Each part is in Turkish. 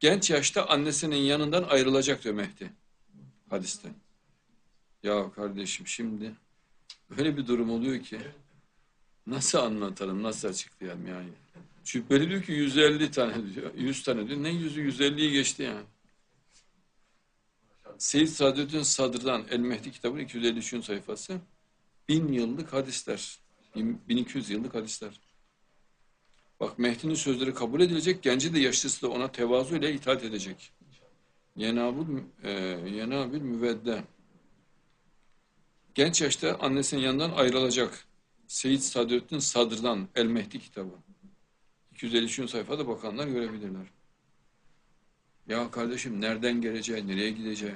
Genç yaşta annesinin yanından ayrılacak diyor Mehdi. Hadiste. Ya kardeşim şimdi öyle bir durum oluyor ki nasıl anlatalım, nasıl açıklayalım yani. Böyle diyor ki 150 tane diyor, 100 tane diyor. Ne yüzü 150'yi geçti yani. Seyyid Saadettin Sadr'dan El Mehdi kitabının 253. sayfası. Bin yıllık hadisler. bin- 1200 yıllık hadisler. Bak Mehdi'nin sözleri kabul edilecek, genci de yaşlısı da ona tevazu ile itaat edecek. Yenabül, e, yenabül müvedde. Genç yaşta annesinin yanından ayrılacak. Seyyid Saadettin Sadr'dan El Mehdi kitabı. 253. sayfada bakanlar görebilirler. Ya kardeşim nereden geleceği, nereye gideceği.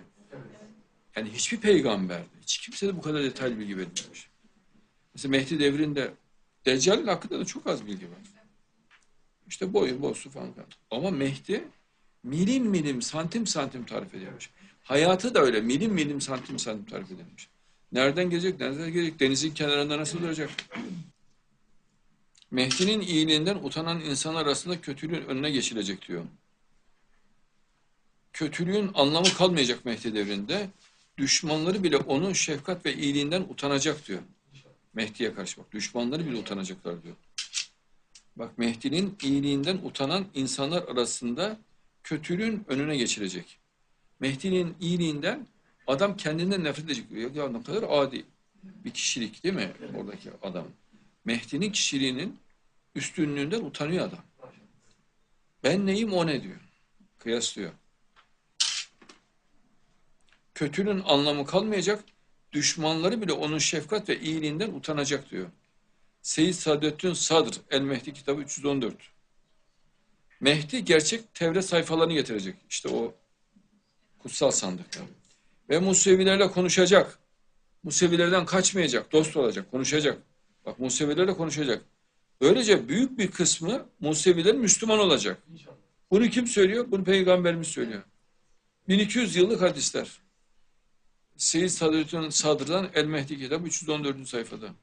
Yani hiçbir peygamber, hiç kimse de bu kadar detaylı bilgi verilmemiş. Mesela Mehdi devrinde Deccal'in hakkında da çok az bilgi var. İşte boyu, bosu falan. Ama Mehdi milim milim, santim santim tarif edilmiş. Hayatı da öyle milim milim, santim santim tarif edilmiş. Nereden gelecek, nereden gelecek, denizin kenarında nasıl duracak? Mehdi'nin iyiliğinden utanan insanlar arasında kötülüğün önüne geçilecek diyor. Kötülüğün anlamı kalmayacak Mehdi devrinde. Düşmanları bile onun şefkat ve iyiliğinden utanacak diyor. Mehdi'ye karşı bak. Düşmanları bile utanacaklar diyor. Bak Mehdi'nin iyiliğinden utanan insanlar arasında kötülüğün önüne geçilecek. Mehdi'nin iyiliğinden adam kendinden nefret edecek. Ya, ne kadar adi bir kişilik değil mi oradaki adam? Mehdi'nin kişiliğinin üstünlüğünden utanıyor adam. Ben neyim o ne diyor. Kıyaslıyor. Kötülüğün anlamı kalmayacak, düşmanları bile onun şefkat ve iyiliğinden utanacak diyor. Seyyid Saadettin Sadr, El Mehdi kitabı 314. Mehdi gerçek Tevrat sayfalarını getirecek. İşte o kutsal sandıkta. Ve Musevilerle konuşacak. Musevilerden kaçmayacak, dost olacak, konuşacak. Bak Musevilerle konuşacak. Böylece büyük bir kısmı Musevilerin Müslüman olacak. Bunu kim söylüyor? Bunu Peygamberimiz söylüyor. 1200 yıllık hadisler. Seyyid Saadettin Sadr'dan El Mehdi kitabı 314. sayfada.